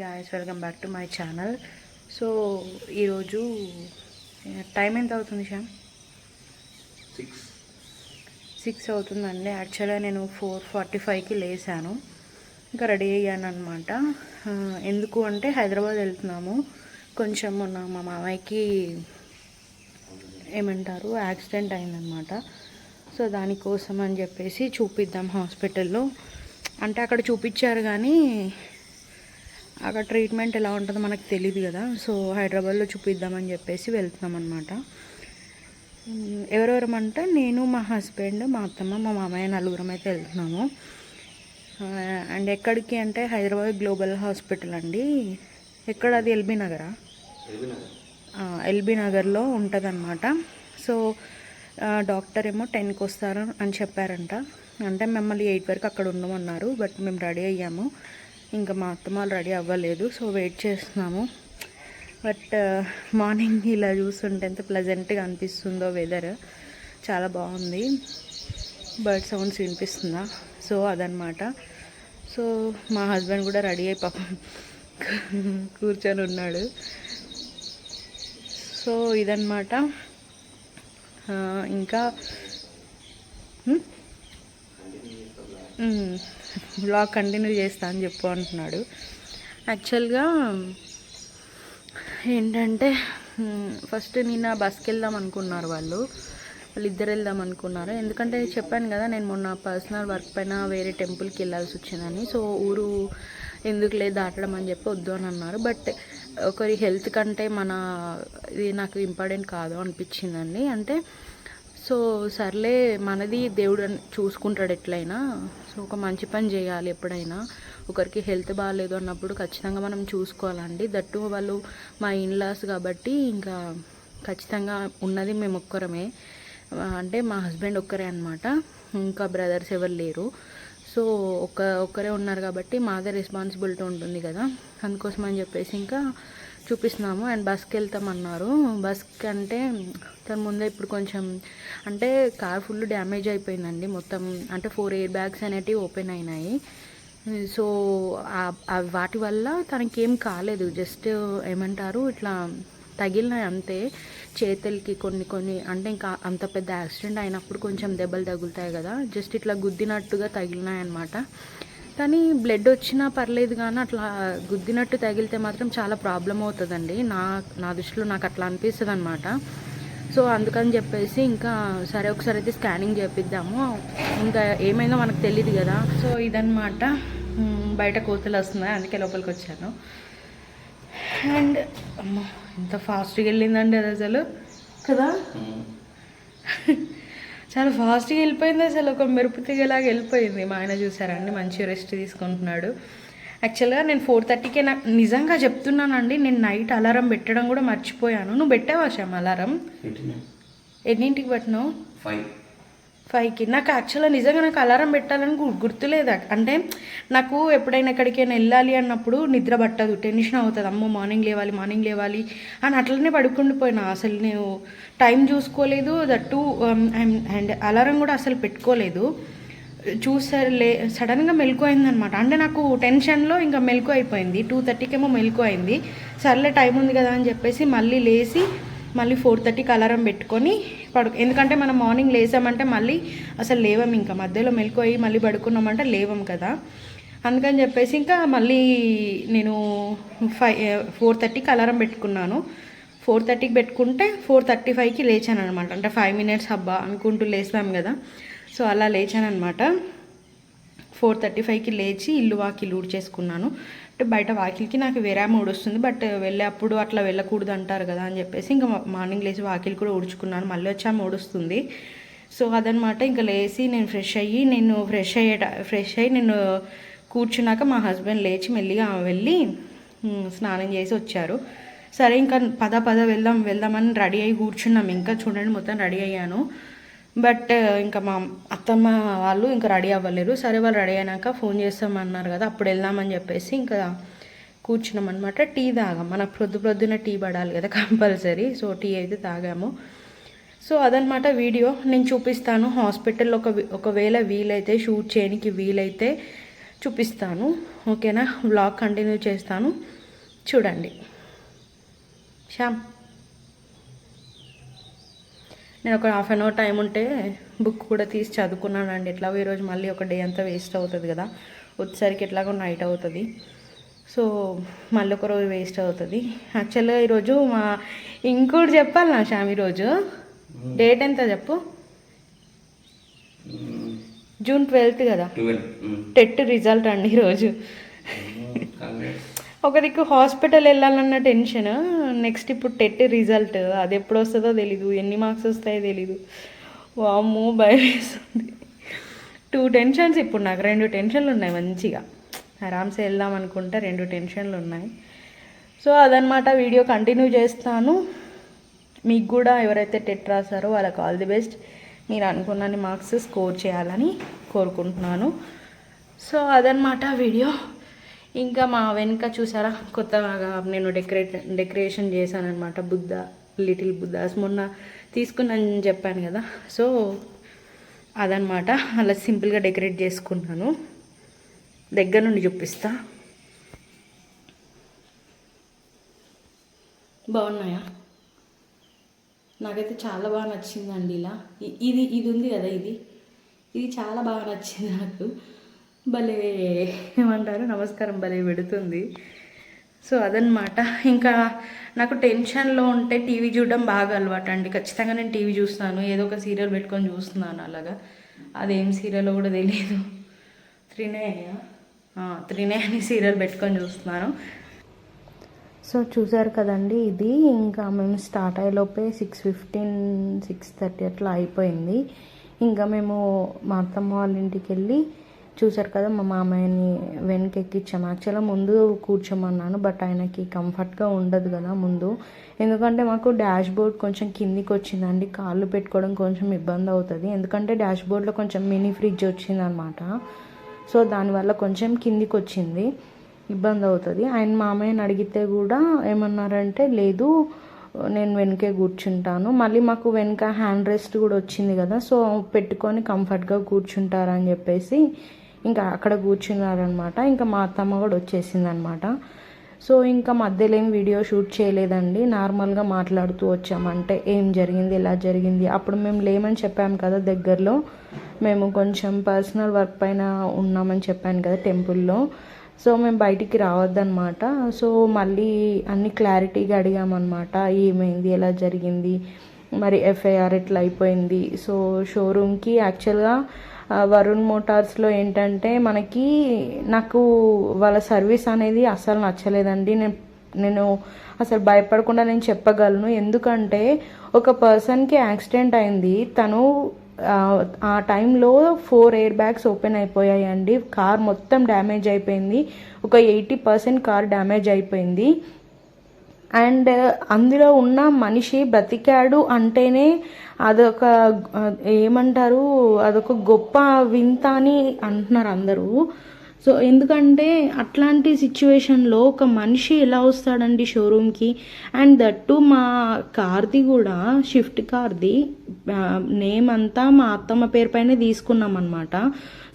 Guys welcome back to my channel so ఈరోజు time ఎంత అవుతుంది శ్యామ్? సిక్స్ సిక్స్ అవుతుందండి. యాక్చువల్గా నేను ఫోర్ ఫార్టీ ఫైవ్కి లేసాను. ఇంకా రెడీ అయ్యాను అనమాట ఎందుకు అంటే హైదరాబాద్ వెళ్తున్నాము. కొంచెం మొన్న మా మామయ్యకి ఏమంటారు యాక్సిడెంట్ అయిందనమాట సో దానికోసం అని చెప్పేసి చూపిద్దాం హాస్పిటల్లో. అంటే అక్కడ చూపించారు కానీ అక్కడ ట్రీట్మెంట్ ఎలా ఉంటుందో మనకు తెలియదు కదా. సో హైదరాబాద్లో చూపిద్దామని చెప్పేసి వెళ్తున్నాం అనమాట ఎవరెవరం అంటే నేను మా హస్బెండ్ మా అత్తమ్మ మా మామయ్య నలుగురం అయితే వెళ్తున్నాము. అండ్ ఎక్కడికి అంటే హైదరాబాద్ గ్లోబల్ హాస్పిటల్ అండి. ఎక్కడ అది? ఎల్బీ నగరా? ఎల్బీ నగర్లో ఉంటుందన్నమాట. సో డాక్టర్ ఏమో టెన్కి వస్తారు అని చెప్పారంట. అంటే మిమ్మల్ని ఎయిట్ వరకు అక్కడ ఉండమన్నారు బట్ మేము రెడీ అయ్యాము. ఇంకా మా అత్తమ్మ వాళ్ళు రెడీ అవ్వలేదు సో వెయిట్ చేస్తున్నాము. బట్ మార్నింగ్ ఇలా చూస్తుంటే ఎంత ప్లెజెంట్గా అనిపిస్తుందో వెదర్ చాలా బాగుంది. బర్డ్ సౌండ్స్ వినిపిస్తుందా? సో అదనమాట సో మా హస్బెండ్ కూడా రెడీ అయి పాపం కూర్చొని ఉన్నాడు. సో ఇదన్నమాట. ఇంకా బ్లాగ్ కంటిన్యూ చేస్తా అని చెప్పు అంటున్నాడు. యాక్చువల్గా ఏంటంటే ఫస్ట్ నిన్న బస్కి వెళ్దాం అనుకున్నారు వాళ్ళు. వాళ్ళు ఇద్దరు వెళ్దాం అనుకున్నారు. ఎందుకంటే చెప్పాను కదా నేను మొన్న పర్సనల్ వర్క్ పైన వేరే టెంపుల్కి వెళ్ళాల్సి వచ్చిందని. సో ఊరు ఎందుకు లేదు దాటడం అని చెప్పి వద్దు అని అన్నారు. బట్ ఒకరి హెల్త్ కంటే మన ఇది నాకు ఇంపార్టెంట్ కాదు అనిపించిందండి. అంటే సో సర్లే మనది దేవుడు చూసుకుంటాడు ఎట్లయినా. సో ఒక మంచి పని చేయాలి ఎప్పుడైనా. ఒకరికి హెల్త్ బాగాలేదు అన్నప్పుడు ఖచ్చితంగా మనం చూసుకోవాలండి. దట్టు వాళ్ళు మా ఇన్లాస్ కాబట్టి ఇంకా ఖచ్చితంగా ఉన్నది మేము ఒక్కరమే. అంటే మా హస్బెండ్ ఒక్కరే అనమాట ఇంకా బ్రదర్స్ ఎవరు లేరు. సో ఒక్క ఒక్కరే ఉన్నారు కాబట్టి మాదే రెస్పాన్సిబిలిటీ ఉంటుంది కదా. అందుకోసం అని చెప్పేసి ఇంకా చూపిస్తున్నాము. అండ్ బస్కి వెళ్తామన్నారు బస్కి అంటే తను ముందే ఇప్పుడు కొంచెం అంటే కార్ ఫుల్ డ్యామేజ్ అయిపోయిందండి. మొత్తం అంటే ఫోర్ ఎయిర్ బ్యాగ్స్ అనేటివి ఓపెన్ అయినాయి. సో వాటి వల్ల తనకేం కాలేదు. జస్ట్ ఏమంటారు ఇట్లా తగిలినాయి అంతే. చేతులకి కొన్ని కొన్ని అంటే ఇంకా అంత పెద్ద యాక్సిడెంట్ అయినప్పుడు కొంచెం దెబ్బలు తగులుతాయి కదా. జస్ట్ ఇట్లా గుద్దినట్టుగా తగిలినాయి అనమాట కానీ బ్లడ్ వచ్చినా పర్లేదు కానీ అట్లా గుద్దినట్టు తగిలితే మాత్రం చాలా ప్రాబ్లం అవుతుందండి. నా నా దృష్టిలో నాకు అట్లా అనిపిస్తుంది అనమాట సో అందుకని చెప్పేసి ఇంకా సరే ఒకసారి అయితే స్కానింగ్ చేపిద్దాము. ఇంకా ఏమైందో మనకు తెలియదు కదా. సో ఇదన్నమాట. మ్, బయట కోతలు వస్తున్నాయి. అందుకే లోపలికి వచ్చాను. అండ్ అమ్మో ఎంత ఫాస్ట్గా వెళ్ళిందండి అది అసలు. కదా? చాలా ఫాస్ట్గా వెళ్ళిపోయింది అసలు. ఒక మెరుపు తీగలాగా వెళ్ళిపోయింది. మా ఆయన చూసారండి మంచి రెస్ట్ తీసుకుంటున్నాడు. యాక్చువల్గా నేను ఫోర్ థర్టీకే నాకు నిజంగా చెప్తున్నానండి నేను నైట్ అలారం పెట్టడం కూడా మర్చిపోయాను. నువ్వు పెట్టావా శ్యామ్ అలారం? ఎన్నింటికి పెట్టినావు? ఫైవ్ ఫైవ్కి నాకు యాక్చువల్గా నిజంగా నాకు అలారం పెట్టాలని గుర్తులేదు. అంటే నాకు ఎప్పుడైనా ఎక్కడికైనా వెళ్ళాలి అన్నప్పుడు నిద్ర పట్టదు. టెన్షన్ అవుతుంది. అమ్మో మార్నింగ్ లేవాలి మార్నింగ్ లేవాలి అని అట్లనే పడుకుండిపోయినా అసలు నేను టైం చూసుకోలేదు. దట్టు అండ్ um, అలారం కూడా అసలు పెట్టుకోలేదు. చూసారు లే సడన్గా మెలకు అయిందనమాట అంటే నాకు టెన్షన్లో ఇంకా మెలకు అయిపోయింది. టూ థర్టీకేమో మెలకు అయింది. సర్లే టైం ఉంది కదా అని చెప్పేసి మళ్ళీ లేచి మళ్ళీ ఫోర్ థర్టీకి అలారం పెట్టుకొని పడు ఎందుకంటే మనం మార్నింగ్ లేసామంటే మళ్ళీ అసలు లేవం ఇంకా. మధ్యలో మెలకు అయ్యి మళ్ళీ పడుకున్నామంటే లేవం కదా. అందుకని చెప్పేసి ఇంకా మళ్ళీ నేను ఫైవ్ ఫోర్ థర్టీకి అలారం పెట్టుకున్నాను. ఫోర్ థర్టీకి పెట్టుకుంటే ఫోర్ థర్టీ ఫైవ్కి లేచాను అనమాట అంటే ఫైవ్ మినిట్స్ అబ్బా అనుకుంటూ లేస్తాం కదా. సో అలా లేచాను అనమాట ఫోర్ థర్టీ ఫైవ్కి లేచి ఇల్లు వాకిలు ఊడ్చేసుకున్నాను. చేసుకున్నాను బయట వాకిలికి నాకు వేరే మూడు వస్తుంది బట్ వెళ్ళేప్పుడు అట్లా వెళ్ళకూడదు అంటారు కదా అని చెప్పేసి ఇంకా మార్నింగ్ లేచి వాకిలి కూడా ఊడ్చుకున్నాను మళ్ళీ వచ్చి ఆ మూడు వస్తుంది. సో అదనమాట ఇంకా లేచి నేను ఫ్రెష్ అయ్యి నేను ఫ్రెష్ అయ్యేట ఫ్రెష్ అయ్యి నేను కూర్చున్నాక మా హస్బెండ్ లేచి మెల్లిగా వెళ్ళి స్నానం చేసి వచ్చారు. సరే ఇంకా పద పద వెళ్దాం వెళ్దామని రెడీ అయ్యి కూర్చున్నాం. ఇంకా చూడండి మొత్తం రెడీ అయ్యాను. బట్ ఇంకా మా అత్తమ్మ వాళ్ళు ఇంకా రెడీ అవ్వలేరు. సరే వాళ్ళు రెడీ అయినాక ఫోన్ చేస్తామన్నారు కదా అప్పుడు వెళ్దామని చెప్పేసి ఇంకా కూర్చున్నాం అనమాట టీ తాగాం. మనకు ప్రొద్దు ప్రొద్దున టీ పడాలి కదా కంపల్సరీ. సో టీ అయితే తాగాము. సో అదనమాట వీడియో. నేను చూపిస్తాను. హాస్పిటల్ ఒక ఒకవేళ వీలైతే షూట్ చేయడానికి వీలైతే చూపిస్తాను. ఓకేనా? వ్లాగ్ కంటిన్యూ చేస్తాను. చూడండి. శ్యామ్. నేను ఒక హాఫ్ అన్ అవర్ టైం ఉంటే బుక్ కూడా తీసి చదువుకున్నానండి. ఎట్లాగో ఈరోజు మళ్ళీ ఒక డే అంతా వేస్ట్ అవుతుంది కదా. వచ్చేసరికి ఎట్లాగో నైట్ అవుతుంది. సో మళ్ళీ ఒక రోజు వేస్ట్ అవుతుంది. యాక్చువల్గా ఈరోజు మా ఇంకోటి చెప్పాలి నా శ్యామ్ ఈరోజు డేట్ ఎంత చెప్పు? జూన్ ట్వెల్త్ కదా. టెట్ రిజల్ట్ అండి ఈరోజు ఒక దిక్కు హాస్పిటల్ వెళ్ళాలన్న టెన్షన్ నెక్స్ట్ ఇప్పుడు టెట్ రిజల్ట్ అది ఎప్పుడు వస్తుందో తెలీదు ఎన్ని మార్క్స్ వస్తాయో తెలీదు. వామ్మో భయం వేస్తుంది. టూ టెన్షన్స్ ఇప్పుడు నాకు రెండు టెన్షన్లు ఉన్నాయి మంచిగా. ఆరామ్సే వెళ్దాం అనుకుంటే రెండు టెన్షన్లు ఉన్నాయి. సో అదనమాట వీడియో కంటిన్యూ చేస్తాను. మీకు కూడా ఎవరైతే టెట్ రాసారో వాళ్ళకి ఆల్ ది బెస్ట్ మీరు అనుకున్నన్ని మార్క్స్ స్కోర్ చేయాలని కోరుకుంటున్నాను. సో అదనమాట వీడియో. ఇంకా మా వెనుక చూసారా? కొత్తగా నేను డెకరేట్ డెకరేషన్ చేశానమాట బుద్ధ లిటిల్ బుద్ధాస్ మొన్న తీసుకున్నాను చెప్పాను కదా. సో అదనమాట అలా సింపుల్గా డెకరేట్ చేసుకున్నాను. దగ్గర నుండి చూపిస్తా. బాగున్నాయా? నాకైతే చాలా బాగా నచ్చిందండి ఇలా. ఇది ఇది ఉంది కదా ఇది? ఇది చాలా బాగా నచ్చింది నాకు. భలే ఏమంటారు? నమస్కారం భలే పెడుతుంది. సో అదనమాట ఇంకా నాకు టెన్షన్లో ఉంటే టీవీ చూడడం బాగా అలవాటు అండి ఖచ్చితంగా నేను టీవీ చూస్తాను. ఏదో ఒక సీరియల్ పెట్టుకొని చూస్తున్నాను అలాగా. అదేం సీరియల్ కూడా తెలియదు త్రినయ. త్రినయ అని సీరియల్ పెట్టుకొని చూస్తున్నాను. సో చూసారు కదండి ఇది. ఇంకా మేము స్టార్ట్ అయ్యేలోపే సిక్స్ ఫిఫ్టీన్ సిక్స్ థర్టీ అట్లా అయిపోయింది. ఇంకా మేము మా అత్తమ్మ వాళ్ళ ఇంటికి వెళ్ళి చూసారు కదా మా మామయ్యని వెనక ఎక్కించాము యాక్చువల్గా ముందు కూర్చోమన్నాను బట్ ఆయనకి కంఫర్ట్గా ఉండదు కదా ముందు. ఎందుకంటే మాకు డాష్ బోర్డ్ కొంచెం కిందికి వచ్చిందండి. కాళ్ళు పెట్టుకోవడం కొంచెం ఇబ్బంది అవుతుంది. ఎందుకంటే డాష్ బోర్డ్లో కొంచెం మినీ ఫ్రిడ్జ్ వచ్చిందనమాట సో దానివల్ల కొంచెం కిందికి వచ్చింది ఇబ్బంది అవుతుంది. ఆయన మామయ్యని అడిగితే కూడా ఏమన్నారంటే లేదు నేను వెనకే కూర్చుంటాను. మళ్ళీ మాకు వెనక హ్యాండ్ రెస్ట్ కూడా వచ్చింది కదా సో పెట్టుకొని కంఫర్ట్గా కూర్చుంటారని చెప్పేసి ఇంకా అక్కడ కూర్చున్నారనమాట. ఇంకా మా అత్తమ్మ కూడా వచ్చేసింది అనమాట సో ఇంకా మధ్యలో ఏం వీడియో షూట్ చేయలేదండి. నార్మల్గా మాట్లాడుతూ వచ్చామంటే ఏం జరిగింది ఎలా జరిగింది? అప్పుడు మేము లేమని చెప్పాము కదా దగ్గరలో. మేము కొంచెం పర్సనల్ వర్క్ పైన ఉన్నామని చెప్పాను కదా టెంపుల్లో. సో మేము బయటికి రావద్దనమాట. సో మళ్ళీ అన్ని క్లారిటీగా అడిగామన్నమాట ఏమైంది ఎలా జరిగింది? మరి ఎఫ్ఐఆర్ ఎట్లా అయిపోయింది? సో షోరూమ్కి యాక్చువల్గా వరుణ్ మోటార్స్లో ఏంటంటే మనకి నాకు వాళ్ళ సర్వీస్ అనేది అస్సలు నచ్చలేదండి. నేను నేను అసలు భయపడకుండా నేను చెప్పగలను. ఎందుకంటే ఒక పర్సన్కి యాక్సిడెంట్ అయింది. తను ఆ, ఆ టైంలో ఫోర్ ఎయిర్ బ్యాగ్స్ ఓపెన్ అయిపోయాయండి. కార్ మొత్తం డ్యామేజ్ అయిపోయింది. ఒక ఎయిటీ పర్సెంట్ కార్ డ్యామేజ్ అయిపోయింది. అండ్ అందులో ఉన్న మనిషి బ్రతికాడు అంటేనే అదొక ఏమంటారు అదొక గొప్ప వింత అని అంటున్నారు అందరూ. సో ఎందుకంటే అట్లాంటి సిచ్యువేషన్లో ఒక మనిషి ఎలా వస్తాడండి షోరూమ్కి? అండ్ దట్టు మా కార్ది కూడా షిఫ్ట్ కార్ది నేమ్ అంతా మా అత్తమ్మ పేరు పైన తీసుకున్నాం అనమాట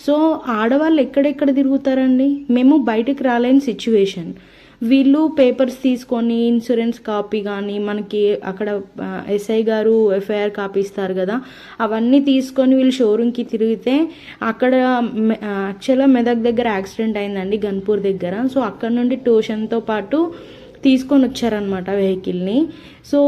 సో ఆడవాళ్ళు ఎక్కడెక్కడ తిరుగుతారండి? మేము బయటకు రాలేని సిచ్యువేషన్. వీళ్ళు పేపర్స్ తీసుకొని ఇన్సూరెన్స్ కాపీ కానీ మనకి అక్కడ ఎస్ఐ గారు ఎఫ్ఐఆర్ కాపీ ఇస్తారు కదా అవన్నీ తీసుకొని వీళ్ళు షోరూమ్కి తిరిగితే అక్కడ యాక్చువల్గా మెదక్ దగ్గర యాక్సిడెంట్ అయిందండి గన్పూర్ దగ్గర. సో అక్కడ నుండి ట్యూషన్తో పాటు తీసుకొని వచ్చారనమాట వెహికల్ని. సో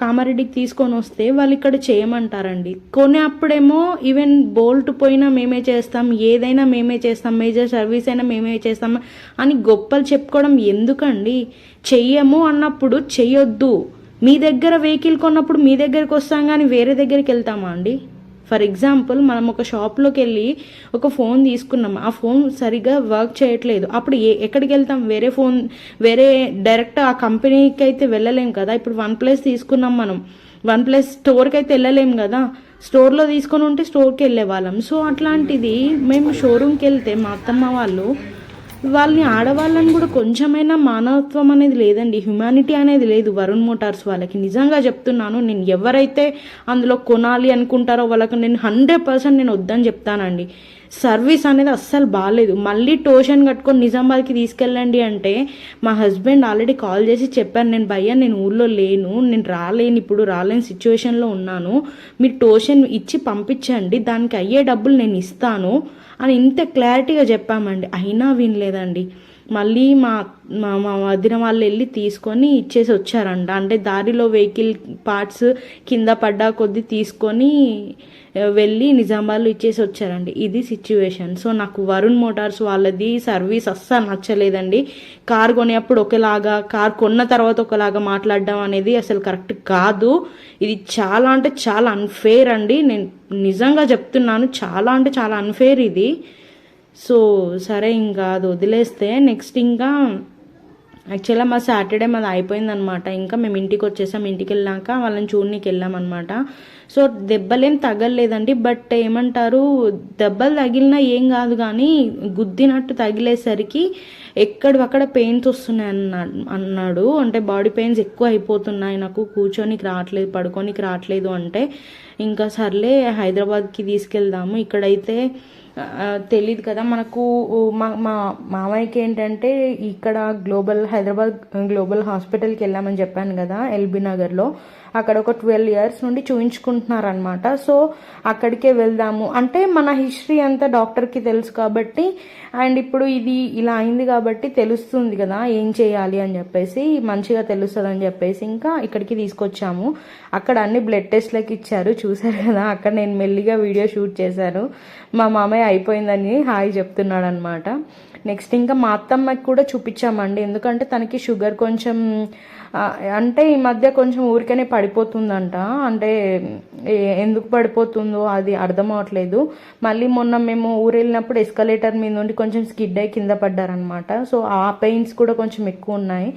కామారెడ్డికి తీసుకొని వస్తే వాళ్ళు ఇక్కడ చేయమంటారండి. కొనే అప్పుడేమో ఈవెన్ బోల్ట్ పోయినా మేమే చేస్తాం ఏదైనా మేమే చేస్తాం మేజర్ సర్వీస్ అయినా మేమే చేస్తాం అని గొప్పలు చెప్పుకోవడం ఎందుకండి? చెయ్యము అన్నప్పుడు చెయ్యొద్దు. మీ దగ్గర వెహికల్ కొన్నప్పుడు మీ దగ్గరికి వస్తాం కానీ వేరే దగ్గరికి వెళ్తామా అండి? ఫర్ ఎగ్జాంపుల్ మనం ఒక షాప్లోకి వెళ్ళి ఒక ఫోన్ తీసుకున్నాం. ఆ ఫోన్ సరిగ్గా వర్క్ చేయట్లేదు. అప్పుడు ఏ ఎక్కడికి వెళ్తాం? వేరే ఫోన్ వేరే డైరెక్ట్ ఆ కంపెనీకి అయితే వెళ్ళలేం కదా. ఇప్పుడు వన్ ప్లస్ తీసుకున్నాం మనం. వన్ ప్లస్ స్టోర్కి అయితే వెళ్ళలేం కదా. స్టోర్లో తీసుకొని ఉంటే స్టోర్కి వెళ్ళే వాళ్ళం సో అట్లాంటిది మేము షోరూమ్కి వెళ్తే మా అత్తమ్మ వాళ్ళు వాళ్ళని ఆడవాళ్ళని కూడా కొంచెమైనా మానవత్వం అనేది లేదండి హ్యుమానిటీ అనేది లేదు వరుణ్ మోటార్స్ వాళ్ళకి. నిజంగా చెప్తున్నాను నేను ఎవరైతే అందులో కొనాలి అనుకుంటారో వాళ్ళకి నేను హండ్రెడ్ పర్సెంట్ నేను వద్దని చెప్తానండి. సర్వీస్ అనేది అస్సలు బాగాలేదు మళ్ళీ టోషన్ కట్టుకొని నిజామాబాద్కి తీసుకెళ్ళండి అంటే మా హస్బెండ్ ఆల్రెడీ కాల్ చేసి చెప్పాను నేను భయ్యా నేను ఊళ్ళో లేను నేను రాలేను ఇప్పుడు రాలేని సిచ్యువేషన్లో ఉన్నాను. మీరు టోషన్ ఇచ్చి పంపించండి దానికి అయ్యే డబ్బులు నేను ఇస్తాను అని ఇంత క్లారిటీగా చెప్పామండి. అయినా వినలేదండి. మళ్ళీ మా మా మా వదిన వాళ్ళు వెళ్ళి తీసుకొని ఇచ్చేసి వచ్చారంట. అంటే దారిలో వెహికల్ పార్ట్స్ కింద పడ్డా కొద్దీ తీసుకొని వెళ్ళి నిజామాబాద్లో ఇచ్చేసి వచ్చారండి. ఇది సిచ్యువేషన్. సో నాకు వరుణ్ మోటార్స్ వాళ్ళది సర్వీస్ అస్సలు నచ్చలేదండి. కార్ కొనేప్పుడు ఒకలాగా కార్ కొన్న తర్వాత ఒకలాగా మాట్లాడడం అనేది అసలు కరెక్ట్ కాదు. ఇది చాలా అంటే చాలా అన్ఫేర్ అండి. నేను నిజంగా చెప్తున్నాను చాలా అంటే చాలా అన్ఫేర్ ఇది. సో సరే ఇంకా అది వదిలేస్తే నెక్స్ట్ ఇంకా యాక్చువల్గా మా సాటర్డే మాది అయిపోయిందనమాట. ఇంకా మేము ఇంటికి వచ్చేసాం. ఇంటికి వెళ్ళాక వాళ్ళని చూడనికి వెళ్ళామన్నమాట సో దెబ్బలేం తగలలేదండి. బట్ ఏమంటారు దెబ్బలు తగిలినా ఏం కాదు కానీ గుద్దినట్టు తగిలేసరికి ఎక్కడక్కడ పెయిన్స్ వస్తున్నాయి అన్నాడు అన్నాడు. అంటే బాడీ పెయిన్స్ ఎక్కువ అయిపోతున్నాయి. నాకు కూర్చొనికి రావట్లేదు పడుకోనికి రావట్లేదు అంటే. ఇంకా సర్లే హైదరాబాద్కి తీసుకెళ్దాము. ఇక్కడైతే తెలియదు తెలీదు కదా. మనకు మా మా మామయ్యకి ఏంటంటే ఇక్కడ గ్లోబల్ హైదరాబాద్ గ్లోబల్ హాస్పిటల్కి వెళ్ళామని చెప్పాను కదా ఎల్బీ నగర్లో. అక్కడ ఒక ట్వెల్వ్ ఇయర్స్ నుండి చూయించుకుంటున్నారనమాట సో అక్కడికే వెళ్దాము. అంటే మన హిస్టరీ అంతా డాక్టర్కి తెలుసు కాబట్టి అండ్ ఇప్పుడు ఇది ఇలా అయింది కాబట్టి తెలుస్తుంది కదా ఏం చేయాలి అని చెప్పేసి మంచిగా తెలుస్తుంది అని చెప్పేసి ఇంకా ఇక్కడికి తీసుకొచ్చాము. అక్కడ అన్ని బ్లడ్ టెస్ట్లకి ఇచ్చారు చూసారు కదా అక్కడ నేను మెల్లిగా వీడియో షూట్ చేశాను. మా మామయ్య అయిపోయిందని హాయ్ చెప్తున్నాడు అనమాట నెక్స్ట్ ఇంకా మా అత్తమ్మకి కూడా చూపించామండి. ఎందుకంటే తనకి షుగర్ కొంచెం అంటే ఈ మధ్య కొంచెం ఊరికనే పడిపోతుందంట. అంటే ఎందుకు పడిపోతుందో అది అర్థం అవట్లేదు. మళ్ళీ మొన్న మేము ఊరు వెళ్ళినప్పుడు ఎస్కలేటర్ మీద నుండి కొంచెం స్కిడ్ అయి కింద పడ్డారనమాట సో ఆ పెయిన్స్ కూడా కొంచెం ఎక్కువ ఉన్నాయి.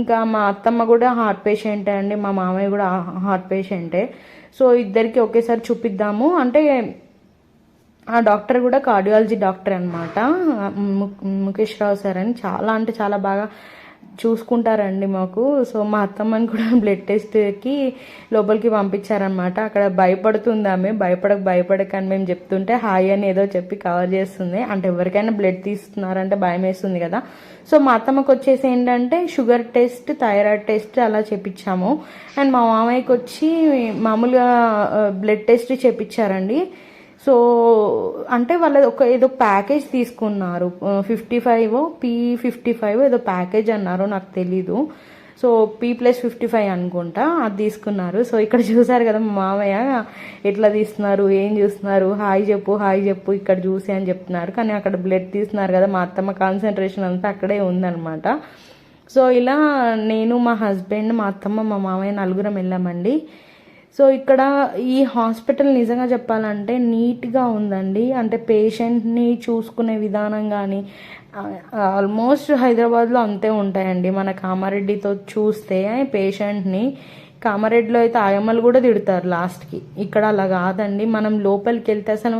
ఇంకా మా అత్తమ్మ కూడా హార్ట్ పేషెంటే అండి. మా మామయ్య కూడా హార్ట్ పేషెంటే. సో ఇద్దరికి ఒకేసారి చూపిద్దాము. అంటే ఆ డాక్టర్ కూడా కార్డియాలజీ డాక్టర్ అనమాట ముఖేష్ రావు సార్ అని చాలా అంటే చాలా బాగా చూసుకుంటారండి మాకు. సో మా అత్తమ్మని కూడా బ్లడ్ టెస్ట్కి లోపలికి పంపించారనమాట అక్కడ భయపడుతుంది ఆమె. భయపడక భయపడక అని మేము చెప్తుంటే హాయ్ అని ఏదో చెప్పి కవర్ చేస్తుంది. అంటే ఎవరికైనా బ్లడ్ తీస్తున్నారంటే భయం వేస్తుంది కదా. సో మా అత్తమ్మకి వచ్చేసి ఏంటంటే షుగర్ టెస్ట్ థైరాయిడ్ టెస్ట్ అలా చేపించాము అండ్ మా మామయ్యకి వచ్చి మామూలుగా బ్లడ్ టెస్ట్ చేపించారండి సో అంటే వాళ్ళ ఒక ఏదో ప్యాకేజ్ తీసుకున్నారు. Fifty five P fifty five ఏదో ప్యాకేజ్ అన్నారు నాకు తెలీదు. So P plus fifty five అనుకుంటా అది తీసుకున్నారు. సో ఇక్కడ చూసారు కదా మా మామయ్య ఎట్లా తీస్తున్నారు ఏం చూస్తున్నారు? హాయ్ చెప్పు హాయ్ చెప్పు ఇక్కడ చూసి అని చెప్తున్నారు. కానీ అక్కడ బ్లడ్ తీస్తున్నారు కదా మా అత్తమ్మ కాన్సన్ట్రేషన్ అంతా అక్కడే ఉందన్నమాట. సో ఇలా నేను మా హస్బెండ్ మా అత్తమ్మ మా మామయ్య నలుగురం వెళ్ళామండి. సో ఇక్కడ ఈ హాస్పిటల్ నిజంగా చెప్పాలంటే నీట్గా ఉందండి. అంటే పేషెంట్ని చూసుకునే విధానం కానీ ఆల్మోస్ట్ హైదరాబాద్లో అంతే ఉంటాయండి. మన కామారెడ్డితో చూస్తే పేషెంట్ని కామారెడ్డిలో అయితే ఆయమ్మలు కూడా తిడతారు లాస్ట్కి. ఇక్కడ అలా కాదండి. మనం లోపలికి వెళ్తే అసలు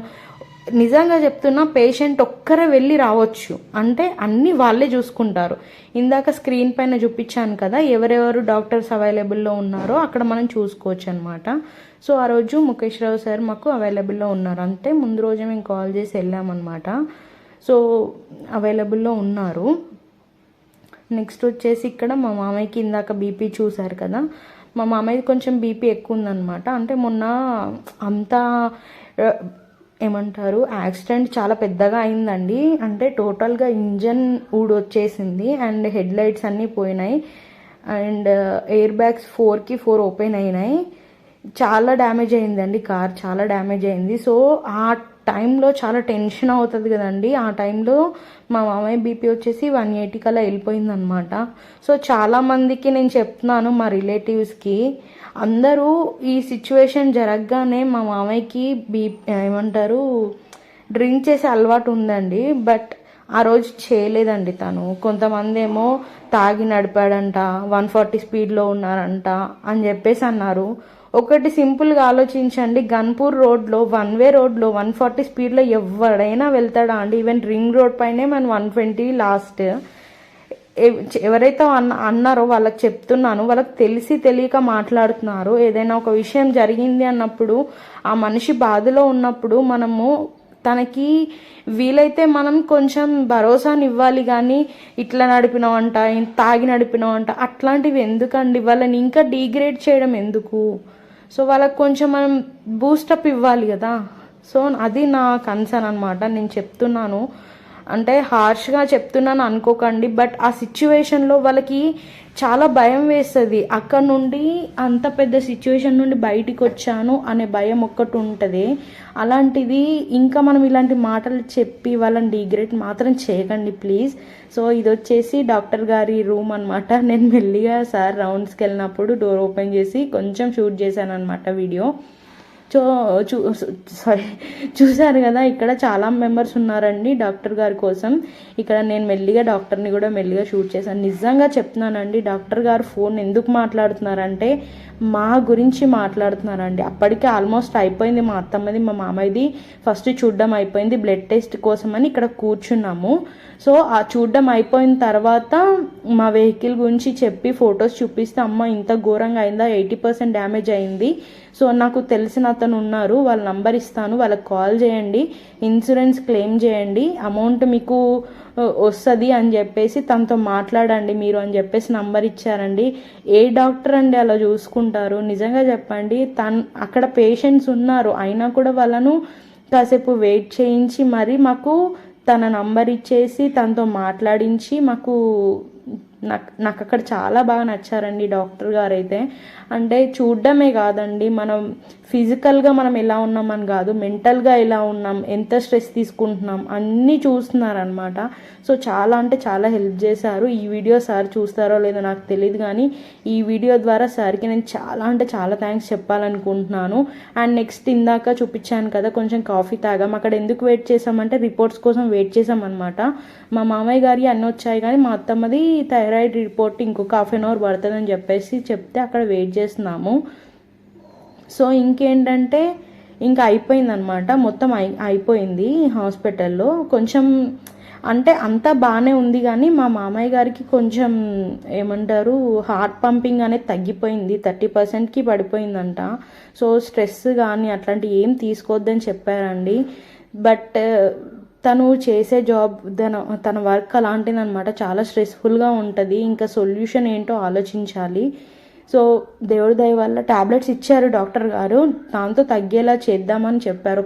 నిజంగా చెప్తున్నా పేషెంట్ ఒక్కరే వెళ్ళి రావచ్చు. అంటే అన్నీ వాళ్ళే చూసుకుంటారు. ఇందాక స్క్రీన్ పైన చూపించాను కదా ఎవరెవరు డాక్టర్స్ అవైలబుల్లో ఉన్నారో అక్కడ మనం చూసుకోవచ్చు అనమాట సో ఆ రోజు ముఖేష్ రావు సార్ మాకు అవైలబుల్లో ఉన్నారు. అంటే ముందు రోజు మేము కాల్ చేసి వెళ్ళామన్నమాట సో అవైలబుల్లో ఉన్నారు. నెక్స్ట్ వచ్చేసి ఇక్కడ మా మామయ్యకి ఇందాక బీపీ చూశారు కదా. మా మామయ్య కొంచెం బీపీ ఎక్కువ ఉందన్నమాట. అంటే మొన్న అంతా ఏమంటారు యాక్సిడెంట్ చాలా పెద్దగా అయిందండి. అంటే టోటల్గా ఇంజన్ ఊడొచ్చేసింది అండ్ హెడ్ లైట్స్ అన్నీ పోయినాయి. అండ్ ఎయిర్ బ్యాగ్స్ ఫోర్కి ఫోర్ ఓపెన్ అయినాయి. చాలా డ్యామేజ్ అయిందండి కార్ చాలా డ్యామేజ్ అయింది. సో ఆ టైంలో చాలా టెన్షన్ అవుతుంది కదండి. ఆ టైంలో మా మామయ్య బీపీ వచ్చేసి వన్ ఎయిటీ కల్లా వెళ్ళిపోయిందనమాట సో చాలామందికి నేను చెప్తున్నాను మా రిలేటివ్స్కి. అందరూ ఈ సిచ్యువేషన్ జరగగానే మా మామయ్యకి బీ ఏమంటారు డ్రింక్ చేసే అలవాటు ఉందండి. బట్ ఆ రోజు చేయలేదండి తను. కొంతమంది ఏమో తాగి నడిపాడంట వన్ ఫార్టీ స్పీడ్లో ఉన్నారంట అని చెప్పేసి అన్నారు. ఒకటి సింపుల్గా ఆలోచించండి గన్పూర్ రోడ్లో వన్ వే రోడ్లో వన్ ఫార్టీ స్పీడ్లో ఎవడైనా వెళ్తాడా అండి? ఈవెన్ రింగ్ రోడ్ పైనే మన వన్ ట్వంటీ లాస్ట్. ఎవరైతే అన్న అన్నారో వాళ్ళకి చెప్తున్నాను వాళ్ళకి తెలిసి తెలియక మాట్లాడుతున్నారు. ఏదైనా ఒక విషయం జరిగింది అన్నప్పుడు ఆ మనిషి బాధలో ఉన్నప్పుడు మనము తనకి వీలైతే మనం కొంచెం భరోసానివ్వాలి కానీ ఇట్లా నడిపినావంట తాగి నడిపినావంట అట్లాంటివి ఎందుకండి? వాళ్ళని ఇంకా డీగ్రేడ్ చేయడం ఎందుకు? సో వాళ్ళకి కొంచెం మనం బూస్టప్ ఇవ్వాలి కదా? సో అది నా కన్సర్న్ అనమాట నేను చెప్తున్నాను. అంటే హార్ష్గా చెప్తున్నాను అనుకోకండి బట్ ఆ సిచ్యువేషన్లో వాళ్ళకి చాలా భయం వేస్తుంది. అక్కడ నుండి అంత పెద్ద సిచ్యువేషన్ నుండి బయటికి వచ్చాను అనే భయం ఒక్కటి ఉంటుంది. అలాంటిది ఇంకా మనం ఇలాంటి మాటలు చెప్పి వాళ్ళని డిగ్రేట్ మాత్రం చేయకండి ప్లీజ్ సో ఇది వచ్చేసి డాక్టర్ గారి రూమ్ అనమాట నేను మెల్లిగా సార్ రౌండ్స్కి వెళ్ళినప్పుడు డోర్ ఓపెన్ చేసి కొంచెం షూట్ చేశాను అనమాట వీడియో సో చూ సారీ చూశారు కదా ఇక్కడ చాలా మెంబర్స్ ఉన్నారండి డాక్టర్ గారి కోసం. ఇక్కడ నేను మెల్లిగా డాక్టర్ని కూడా మెల్లిగా షూట్ చేశాను. నిజంగా చెప్తున్నానండి డాక్టర్ గారు ఫోన్ ఎందుకు మాట్లాడుతున్నారంటే మా గురించి మాట్లాడుతున్నారండి. అప్పటికే ఆల్మోస్ట్ అయిపోయింది మా అత్తమ్మది మా మామయ్యది. ఫస్ట్ చూడడం అయిపోయింది బ్లడ్ టెస్ట్ కోసం అని ఇక్కడ కూర్చున్నాము. సో ఆ చూడడం అయిపోయిన తర్వాత మా వెహికల్ గురించి చెప్పి ఫొటోస్ చూపిస్తే అమ్మ ఇంత ఘోరంగా అయిందా? ఎయిటీ పర్సెంట్ డ్యామేజ్ అయింది. సో నాకు తెలిసిన అతను ఉన్నారు. వాళ్ళ నంబర్ ఇస్తాను. వాళ్ళకి కాల్ చేయండి. ఇన్సూరెన్స్ క్లెయిమ్ చేయండి. అమౌంట్ మీకు వస్తుంది అని చెప్పేసి తనతో మాట్లాడండి మీరు అని చెప్పేసి నంబర్ ఇచ్చారండి. ఏ డాక్టర్ అండి అలా చూసుకుంటారు? నిజంగా చెప్పండి తన్ అక్కడ పేషెంట్స్ ఉన్నారు. అయినా కూడా వాళ్ళను కాసేపు వెయిట్ చేయించి మరి మాకు తన నంబర్ ఇచ్చేసి తనతో మాట్లాడించి మాకు నాకు నాకు అక్కడ చాలా బాగా నచ్చారండి డాక్టర్ గారు అయితే అంటే చూడడమే కాదండి మనం ఫిజికల్గా మనం ఎలా ఉన్నామని కాదు మెంటల్గా ఎలా ఉన్నాం ఎంత స్ట్రెస్ తీసుకుంటున్నాం అన్నీ చూస్తున్నారనమాట సో చాలా అంటే చాలా హెల్ప్ చేశారు. ఈ వీడియో సార్ చూస్తారో లేదో నాకు తెలియదు కానీ ఈ వీడియో ద్వారా సార్కి నేను చాలా అంటే చాలా థ్యాంక్స్ చెప్పాలనుకుంటున్నాను. అండ్ నెక్స్ట్ ఇందాక చూపించాను కదా కొంచెం కాఫీ తాగాం. అక్కడ ఎందుకు వెయిట్ చేసామంటే రిపోర్ట్స్ కోసం వెయిట్ చేసామన్నమాట మా మామయ్య గారి అన్నీ వచ్చాయి కానీ మా అత్తమ్మది థైరాయిడ్ రిపోర్ట్ ఇంకొక హాఫ్ అన్ అవర్ పడుతుందని చెప్పేసి చెప్తే అక్కడ వెయిట్ చేస్తున్నాము. సో ఇంకేంటంటే ఇంకా అయిపోయిందనమాట. మొత్తం అయి అయిపోయింది హాస్పిటల్లో. కొంచెం అంటే అంతా బాగానే ఉంది కానీ మా మామయ్య గారికి కొంచెం ఏమంటారు హార్ట్ పంపింగ్ అనేది తగ్గిపోయింది. థర్టీ పర్సెంట్కి పడిపోయిందంట. సో స్ట్రెస్ కానీ అట్లాంటి ఏం తీసుకోవద్దని చెప్పారండి. బట్ తను చేసే జాబ్ తన తన వర్క్ అలాంటిదనమాట చాలా స్ట్రెస్ఫుల్గా ఉంటుంది. ఇంకా సొల్యూషన్ ఏంటో ఆలోచించాలి. సో దేవుడి దయ వల్ల టాబ్లెట్స్ ఇచ్చారు డాక్టర్ గారు. దాంతో తగ్గేలా చేద్దామని చెప్పారు. ఒక